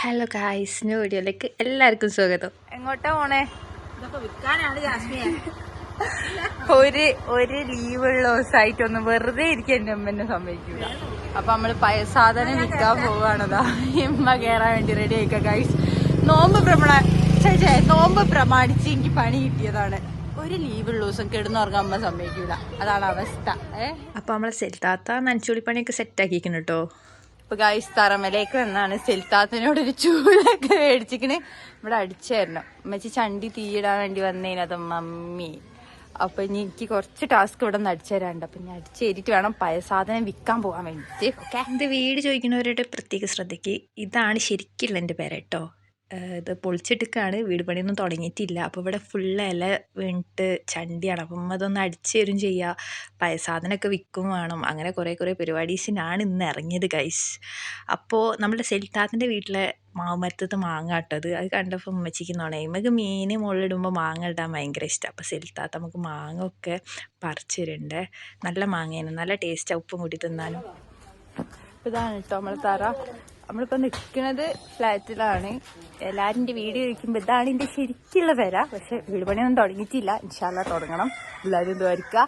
Hello guys new വീഡിയോയിലേക്ക് എല്ലാവർക്കും സ്വാഗതം. എങ്ങോട്ടാ പോണേ? ഒരു ഒരു ലീവുള്ള ദിവസമായിട്ടൊന്ന് വെറുതെ ഇരിക്കും എന്റെ അമ്മനെ സമ്മതിക്കൂല. അപ്പൊ നമ്മൾ പയസാധനം വിൽക്കാൻ പോവാണതാ. ഇമ്മ കേറാൻ വേണ്ടി റെഡി ആയിക്കാം ഗായ്സ് നോമ്പ് പ്രമാണ ചേച്ചേ നോമ്പ് പ്രമാണിച്ച് എനിക്ക് പണി കിട്ടിയതാണ്. ഒരു ലീവുള്ള ദിവസം കിടന്നുറങ്ങാൻ അമ്മ സമ്മതിക്കൂല. അതാണ് അവസ്ഥ. ഏഹ് അപ്പൊ നമ്മളെ സെൽത്താത്ത സെറ്റ് ആക്കിയിരിക്കണം കേട്ടോ ഇപ്പൊ ഗായ്സ് തറമലേക്ക് വന്നാണ്. സെൽത്താത്തനോട് ഒരു ചൂലൊക്കെ മേടിച്ചിക്കണ്. ഇവിടെ അടിച്ചായിരുന്നു. അമ്മച്ചി ചണ്ടി തീയിടാൻ വേണ്ടി വന്നതിനത് മമ്മി. അപ്പൊ ഇനി എനിക്ക് കുറച്ച് ടാസ്ക് ഇവിടെ നിന്ന് അടിച്ചു തരാണ്ട് അപ്പൊ ഞാൻ അടിച്ചേരിട്ട് വേണം സാധനം വിൽക്കാൻ പോകാൻ വേണ്ടിട്ട് ഓക്കെ ഇത് വീട് ചോദിക്കുന്നവരുടെ പ്രത്യേക ശ്രദ്ധയ്ക്ക് ഇതാണ് ശരിക്കുള്ള എന്റെ പേര് കേട്ടോ. ഏഹ് ഇത് പൊളിച്ചെടുക്കുകയാണ് വീട് പണിയൊന്നും തുടങ്ങിയിട്ടില്ല. അപ്പോൾ ഇവിടെ ഫുൾ ഇല വീണിട്ട് ചണ്ടിയാണ്. അപ്പം അതൊന്ന് അടിച്ചു തരും ചെയ്യുക പഴയ സാധനമൊക്കെ വിൽക്കും വേണം. അങ്ങനെ കുറേ കുറേ പരിപാടീസിനാണ് ഇന്ന് ഇറങ്ങിയത് ഗൈസ് അപ്പോൾ നമ്മുടെ സെൽത്താത്തിന്റെ വീട്ടിലെ മാവുമരത്തത്ത് മാങ്ങ ഇട്ടത്. അത് കണ്ടപ്പോൾ ഉമ്മച്ചിക്ക് നോണേ നമുക്ക് മീൻ മുകളിലിടുമ്പോൾ മാങ്ങ ഇടാൻ ഭയങ്കര ഇഷ്ടമാണ് അപ്പോൾ സെൽത്താത്ത നമുക്ക് മാങ്ങ ഒക്കെ പറിച്ചു തരുന്നുണ്ട് നല്ല മാങ്ങയാണ്. നല്ല ടേസ്റ്റാണ് ഉപ്പും കൂടി തിന്നാനും. ഇതാണ് കേട്ടോ നമ്മൾ തറ. നമ്മളിപ്പോ നിൽക്കുന്നത് ഫ്ലാറ്റിലാണ്. എല്ലാരും വീഡിയോ കഴിക്കുമ്പോ ഇതാണ് എന്റെ ശരിക്കുള്ള വില. പക്ഷെ വീട് പണിയൊന്നും തുടങ്ങിയിട്ടില്ല. ഇൻഷാല്ല തുടങ്ങണം. എല്ലാവരും ഇതുവരിക്കുക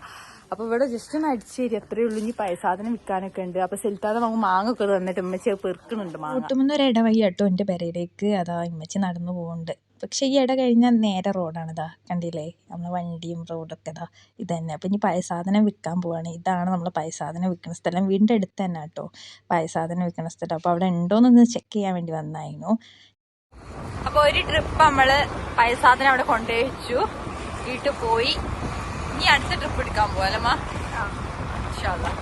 അപ്പൊ ഇവിടെ ജസ്റ്റ് ഒന്ന് അടിച്ചേരി അത്രേ ഉള്ളൂ. ഇനി സാധനം വിൽക്കാനൊക്കെ ഉണ്ട്. അപ്പൊ സെൽത്താതെ നമുക്ക് മാങ്ങൊക്കെ തന്നിട്ട് ഉമ്മച്ചി പെറുക്കണുണ്ട് മാങ്ങ. കൂട്ടുമെന്ന് ഒരു ഇടവഴി കേട്ടോ എന്റെ പെരയിലേക്ക്. അതാ ഇമ്മച്ചി നടന്നു പോകുന്നുണ്ട് പക്ഷേ ഈ ഇട കഴിഞ്ഞാൽ നേരെ റോഡാണ് ഇതാ. കണ്ടില്ലേ? നമ്മളെ വണ്ടിയും റോഡൊക്കെ ഇതാ. ഇത് തന്നെ. അപ്പം ഇനി പയസാധനം വിൽക്കാൻ പോവാണ്. ഇതാണ് നമ്മൾ പയസാധനം വിൽക്കുന്ന സ്ഥലം. വീടിന്റെ അടുത്ത് തന്നെ കേട്ടോ. പയസാധനം വിൽക്കുന്ന സ്ഥലം. അപ്പോൾ അവിടെ ഉണ്ടോയെന്നൊന്ന് ചെക്ക് ചെയ്യാൻ വേണ്ടി വന്നായിരുന്നു. അപ്പോൾ ഒരു ട്രിപ്പ് നമ്മൾ പയസാധനം അവിടെ കൊണ്ടുവച്ചു. വെച്ചു വീട്ടിൽ പോയി. ഇനി അടുത്ത ട്രിപ്പ് എടുക്കാൻ ഇൻഷാല്ലാ.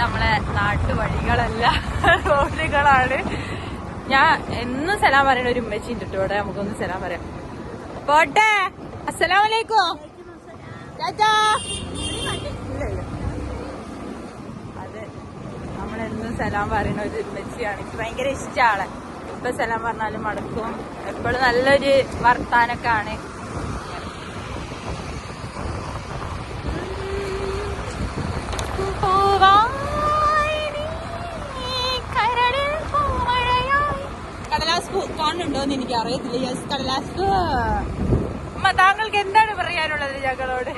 നമ്മളെ നാട്ടുവഴികളല്ല റോഡുകളാണ്. ഞാൻ എന്നും സലാം പറയണ ഒരു ഉമ്മച്ചി ഉണ്ട് നമുക്കൊന്ന് സലാം പറയാം. പോട്ടെ. അസ്സലാമലൈക്കും ചാച്ചാ അതെ. നമ്മളെന്നും സലാം പറയണ ഒരു ഉമ്മച്ചിയാണ്. എനിക്ക് ഭയങ്കര ഇഷ്ടമാണ്. ഇപ്പൊ സലാം പറഞ്ഞാലും മടക്കും. എപ്പോഴും നല്ലൊരു വർത്താനൊക്കെ ആണ് കടലാസ് കാണുന്നുണ്ടോ എന്ന് എനിക്ക് അറിയത്തില്ല യെസ് കടലാസ് അമ്മ താങ്കൾക്ക് എന്താണ് പറയാനുള്ളത് ഞങ്ങളോട്?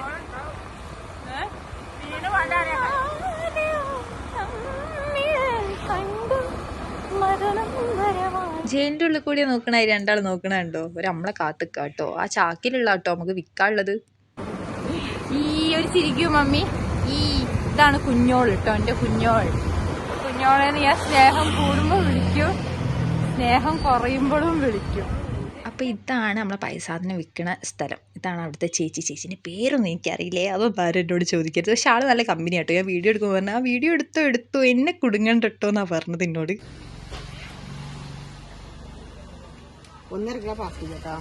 ജയിലിന്റെ ഉള്ളിൽ കൂടി നോക്കണ രണ്ടാൾ നോക്കണ കണ്ടോ? ഒരു നമ്മളെ കാത്തുക്ക കേട്ടോ ആ ചാക്കിലുള്ള കേട്ടോ നമുക്ക് വിൽക്കാനുള്ളത്. ഈ ഒരു ചിരിക്കൂ മമ്മി. ഈ ഇതാണ് കുഞ്ഞോൾ കേട്ടോ എന്റെ കുഞ്ഞോൾ. കുഞ്ഞോളെന്ന് ഞാൻ സ്നേഹം കൂടുമ്പോൾ വിളിക്കും. സ്നേഹം കുറയുമ്പോഴും വിളിക്കും. അപ്പോൾ ഇതാണ് നമ്മളെ പൈസാദിനെ വിൽക്കുന്ന സ്ഥലം. ഇതാണ് അവിടുത്തെ ചേച്ചി. ചേച്ചിന്റെ പേരൊന്നും എനിക്കറിയില്ലേ? അതൊന്നും ആരും എന്നോട് ചോദിക്കരുത്. പക്ഷെ ആൾ നല്ല കമ്പനി ആട്ടോ. ഞാൻ വീഡിയോ എടുക്കുമ്പോൾ പറഞ്ഞാൽ ആ വീഡിയോ എടുത്തോ എടുത്തോ. എന്നെ കുടുങ്ങണ്ടട്ടോ എന്നാണ് പറഞ്ഞത് എന്നോട്. ഒന്നര കിലോ പാസ് കേട്ടോ.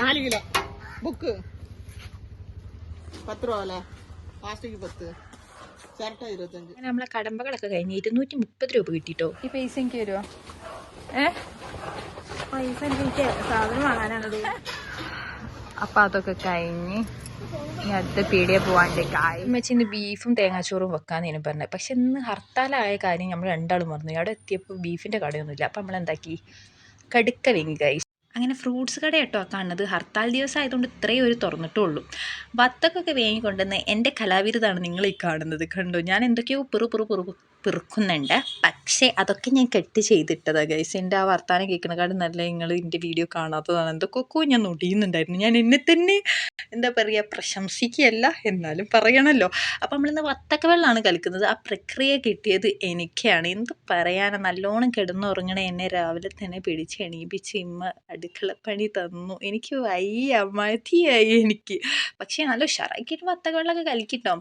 നാല് കിലോ. ബുക്ക്. പത്ത് രൂപ അല്ലേ പ്ലാസ്റ്റിക് പത്ത്. ചിരട്ട ഇരുപത്തഞ്ച്. അങ്ങനെ നമ്മളെ കടമ്പകളൊക്കെ കഴിഞ്ഞ് ഇരുന്നൂറ്റി മുപ്പത് രൂപ കിട്ടിട്ടോ. ഈ പൈസ എനിക്ക് വരുമോ ഏ? പൈസ എനിക്ക് സാധനം വാങ്ങാനാണത് അപ്പൊ അതൊക്കെ കഴിഞ്ഞ് അടുത്ത പീടിയ പോവാണ്ട് കായ്. ഇന്ന് ബീഫും തേങ്ങാച്ചോറും വെക്കാന്നേനും പറഞ്ഞത് പക്ഷെ ഇന്ന് ഹർത്താലായ കാര്യം നമ്മൾ രണ്ടാളും മറന്നു. അവിടെ എത്തിയപ്പോൾ ബീഫിന്റെ കടയൊന്നുമില്ല. അപ്പം നമ്മളെന്താക്കി? കടുക്ക വെങ്ങി കൈ അങ്ങനെ ഫ്രൂട്ട്സ് കട കേട്ടോ കാണുന്നത്. ഹർത്താൽ ദിവസം ആയതുകൊണ്ട് ഇത്രയും ഒരു തുറന്നിട്ടുള്ളൂ. വത്തക്കൊക്കെ വേങ്ങിക്കൊണ്ടുവന്ന് എന്റെ കലാവിരുതാണ് നിങ്ങൾ ഈ കാണുന്നത് കണ്ടോ? ഞാൻ എന്തൊക്കെയോ പിറു പിറു പിറുക്കുന്നുണ്ട്. പക്ഷേ അതൊക്കെ ഞാൻ കെട്ട് ചെയ്തിട്ടതാണ് ഗൈസ് എന്റെ ആ വർത്താനം കേൾക്കണക്കാളും നല്ല നിങ്ങൾ എന്റെ വീഡിയോ കാണാത്തതാണ്. എന്തൊക്കെ ഞാൻ നൊടിയുന്നുണ്ടായിരുന്നു. ഞാൻ എന്നെ തന്നെ എന്താ പറയുക പ്രശംസിക്കുകയല്ല എന്നാലും പറയണമല്ലോ അപ്പം നമ്മളിന്ന് വത്തക്ക വെള്ളമാണ് കലക്കുന്നത്. ആ പ്രക്രിയ കിട്ടിയത് എനിക്കാണ്. എന്ത് പറയാനാ നല്ലോണം കിടന്നുറങ്ങണ എന്നെ രാവിലെ തന്നെ പിടിച്ച് എണീപ്പിച്ച് ഇമ്മ അടുക്കളപ്പണി തന്നു. എനിക്ക് വയ്യ മതിയായി എനിക്ക്. പക്ഷേ നല്ല ഉഷാറാക്കിയിട്ട് വത്തക്ക വെള്ളമൊക്കെ കലക്കിട്ടോ.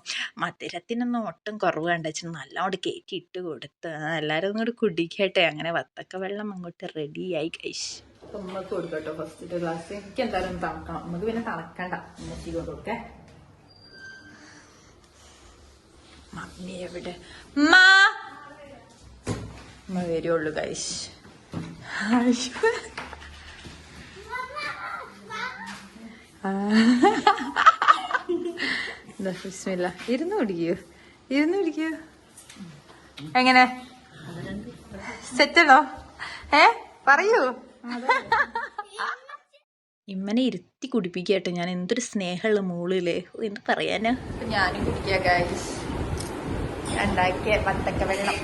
മധുരത്തിനൊന്നും ഒട്ടും കുറവ് കണ്ടെച്ചു നല്ലോണം കയറ്റി ഇട്ട് കൊടുത്ത്. എല്ലാവരും അങ്ങോട്ട് കുടിക്കട്ടെ. അങ്ങനെ വത്തക്ക വെള്ളം അങ്ങോട്ട് റെഡിയായി കഴിച്ചു ഉമ്മക്ക് കൊടുക്കട്ടോ ഫസ്റ്റ് ഗ്ലാസ് എനിക്ക് എന്തായാലും തണക്കണം. നമുക്ക് പിന്നെ തണക്കണ്ട. ഉമ്മച്ചി കൊടുക്കെ മമ്മി എവിടെ? ഉമ്മ! വരുള്ളൂ ബിസ്മില്ല. ഇരുന്ന് കുടിക്കൂ. ഇരുന്ന് പിടിക്കൂ എങ്ങനെ? സെറ്റല്ലോ ഏ? പറയൂ. ഇമ്മനെ ഇരുത്തി കുടിപ്പിക്കട്ടെ ഞാൻ എന്തൊരു സ്നേഹമുള്ള മോളില്ലേ എന്ത് പറയാനാ? ഞാനും കുടിക്കുക പത്തക്ക ഉണ്ടാക്കിയ വത്തക്ക വെള്ളം.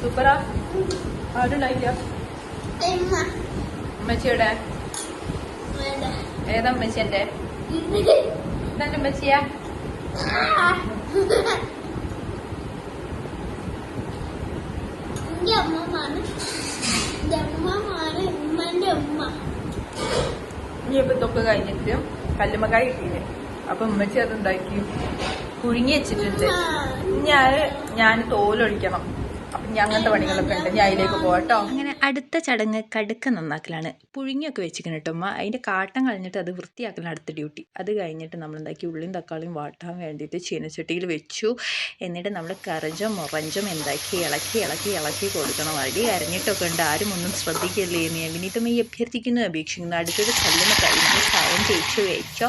സൂപ്പറാ? ആരുണ്ടായില്ല? ഉമ്മച്ചിയുടെ ഏതാ ഉമ്മച്ചിന്റെ ഇതെന്റെ ഉമ്മച്ചിയാ? എന്റെ അമ്മമാണ് എന്റെ അമ്മമാണ് ഉമ്മന്റെ ഉമ്മ. തൊക്കെ കഴിഞ്ഞിട്ട് കല്ലുമക്കായ കിട്ടിയില്ലേ? അപ്പൊ ഉമ്മച്ചി അത് ഉണ്ടാക്കി പുഴുങ്ങി വെച്ചിട്ടുണ്ട്. ഞാൻ ഞാൻ തോലൊഴിക്കണം. അങ്ങനത്തെ പണികളൊക്കെ ഉണ്ട്. ഞാൻ അതിലേക്ക് പോകട്ടോ അങ്ങനെ അടുത്ത ചടങ്ങ് കടുക്ക നന്നാക്കലാണ്. പുഴുങ്ങിയൊക്കെ വെച്ചിരിക്കണം കേട്ടോ അമ്മ അതിന്റെ കാട്ടം കളഞ്ഞിട്ട് അത് വൃത്തിയാക്കലാണ് അടുത്ത ഡ്യൂട്ടി. അത് കഴിഞ്ഞിട്ട് നമ്മൾ എന്താക്കി ഉള്ളിയും തക്കാളിയും വാട്ടാൻ വേണ്ടിയിട്ട് ചീനച്ചട്ടിയിൽ വെച്ചു. എന്നിട്ട് നമ്മൾ കറഞ്ചും മുറഞ്ചും എന്താക്കി? ഇളക്കി ഇളക്കി ഇളക്കി കൊടുക്കണം. അടി അരഞ്ഞിട്ടൊക്കെ ഉണ്ട്. ആരും ഒന്നും ശ്രദ്ധിക്കില്ലേ? എന്ന് ഞാൻ ഈ അഭ്യർത്ഥിക്കുന്നു അപേക്ഷിക്കുന്നു. അടുത്തൊരു കല്ലിന് കഴിഞ്ഞ് ചായം തേച്ച് വെച്ചോ.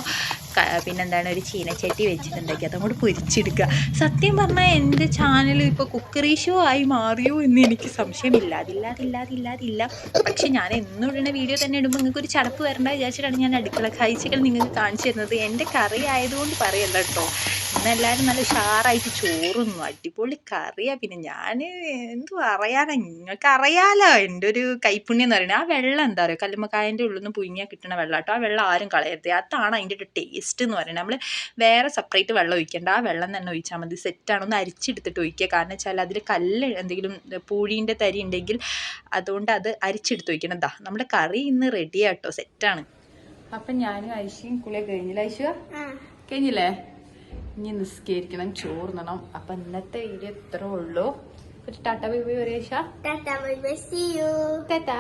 പിന്നെന്താണ് ഒരു ചീനച്ചട്ടി വെച്ചിട്ടുണ്ടാക്കി. അതങ്ങോട്ട് പൊരിച്ചെടുക്കുക. സത്യം പറഞ്ഞാൽ എന്റെ ചാനൽ ഇപ്പോൾ കുക്കറി ഷോ ആയി മാറിയോ എന്ന് എനിക്ക് സംശയമില്ല. അതില്ലാതില്ലാതില്ലാതില്ല പക്ഷെ ഞാൻ എന്നും ഇടുന്ന വീഡിയോ തന്നെ ഇടുമ്പോൾ നിങ്ങൾക്ക് ഒരു ചടപ്പ് വരണ്ട വിചാരിച്ചിട്ടാണ് ഞാൻ അടുക്കള കാഴ്ചകൾ നിങ്ങൾക്ക് കാണിച്ചു തരുന്നത്. എന്റെ കറി ആയതുകൊണ്ട് പറയല്ല കേട്ടോ. ഇന്ന് എല്ലാവരും നല്ല ഉഷാറായിട്ട് ചോറുന്നു. അടിപൊളി കറിയാ. പിന്നെ ഞാൻ എന്തു പറയാനാ നിങ്ങൾക്ക് അറിയാലോ എന്റെ ഒരു കൈപ്പുണ്യം എന്ന് പറയുന്നത്. ആ വെള്ളം എന്താ പറയുക കല്ലുമ്മക്കായന്റെ ഉള്ളിൽ നിന്ന് പുഴുങ്ങിയാൽ കിട്ടുന്ന വെള്ളം കേട്ടോ. ആ വെള്ളം ആരും കളയരുത്. അതാണ് അതിന്റെ ഒരു ടേസ്റ്റ് എന്ന് പറയുന്നത്. നമ്മൾ വേറെ സെപ്പറേറ്റ് വെള്ളം ഒഴിക്കേണ്ട. ആ വെള്ളം തന്നെ ഒഴിച്ചാൽ മതി. സെറ്റാണ് ഒന്ന് അരിച്ചെടുത്തിട്ട് ഒഴിക്കുക. കാരണം വെച്ചാൽ അതിൽ കല്ല് എന്തെങ്കിലും പൂഴീന്റെ തരി ഉണ്ടെങ്കിൽ അതുകൊണ്ട് അത് അരിച്ചെടുത്ത് ഒഴിക്കണം. എന്താ നമ്മുടെ കറി ഇന്ന് റെഡിയാട്ടോ ആട്ടോ സെറ്റാണ് അപ്പൊ ഞാനും ഐശയും കുളിയെ കഴിഞ്ഞില്ല? ഐശു കഴിഞ്ഞില്ലേ? ഇനി നിസ്കരിക്കണം ചോറുന്നണം അപ്പൊ ഇന്നത്തെ വീഡിയോ ഇത്ര ഉള്ളൂ. ഒരു tata bye bye ഒരേഷ tata bye bye see you tata.